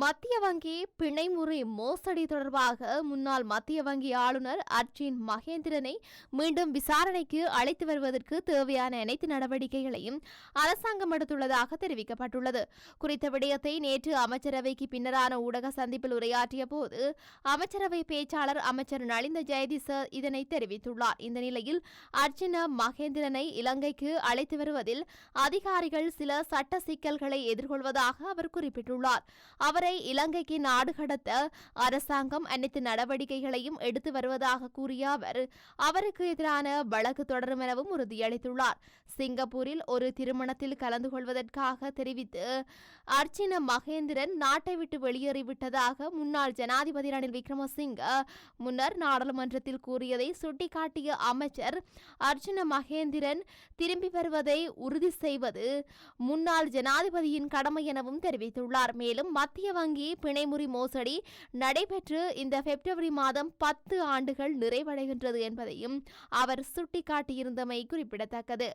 மத்திய வங்கி பிணைமுறை மோசடி தொடர்பாக முன்னாள் மத்திய வங்கி ஆளுநர் அர்ஜின் மகேந்திரனை மீண்டும் விசாரணைக்கு அழைத்து வருவதற்கு தேவையான அனைத்து நடவடிக்கைகளையும் அரசாங்கம் எடுத்துள்ளதாக தெரிவிக்கப்பட்டுள்ளது. குறித்த விடயத்தை நேற்று அமைச்சரவைக்கு பின்னரான ஊடக சந்திப்பில் உரையாற்றிய போது அமைச்சரவை பேச்சாளர் அமைச்சர் நளிந்த ஜெயதிச இதனை தெரிவித்துள்ளார். இந்த நிலையில் அர்ஜுன மகேந்திரனை இலங்கைக்கு அழைத்து வருவதில் அதிகாரிகள் சில சட்ட சிக்கல்களை எதிர்கொள்வதாக அவர் குறிப்பிட்டுள்ளார். அவரை அவரை இலங்கைக்கு நாடு கடத்த அரசாங்கம் அனைத்து நடவடிக்கைகளையும் எடுத்து வருவதாக கூறிய அவர் அவருக்கு எதிரான வழக்கு தொடரும் எனவும் உறுதியளித்துள்ளார். சிங்கப்பூரில் ஒரு திருமணத்தில் கலந்து கொள்வதற்காக தெரிவித்து அர்ச்சின மகேந்திரன் நாட்டை விட்டு வெளியேறிவிட்டதாக முன்னாள் ஜனாதிபதி ரணில் விக்ரமசிங்க முன்னர் நாடாளுமன்றத்தில் கூறியதை சுட்டிக்காட்டிய அமைச்சர் அர்ஜுன மகேந்திரன் திரும்பி வருவதை உறுதி செய்வது முன்னாள் ஜனாதிபதியின் கடமை எனவும் தெரிவித்துள்ளார். மேலும் மத்திய வங்கி பிணைமுறி மோசடி நடைபெற்று இந்த பிப்ரவரி மாதம் பத்து ஆண்டுகள் நிறைவடைகின்றது என்பதையும் அவர் சுட்டிக்காட்டியிருந்தமை குறிப்பிடத்தக்கது.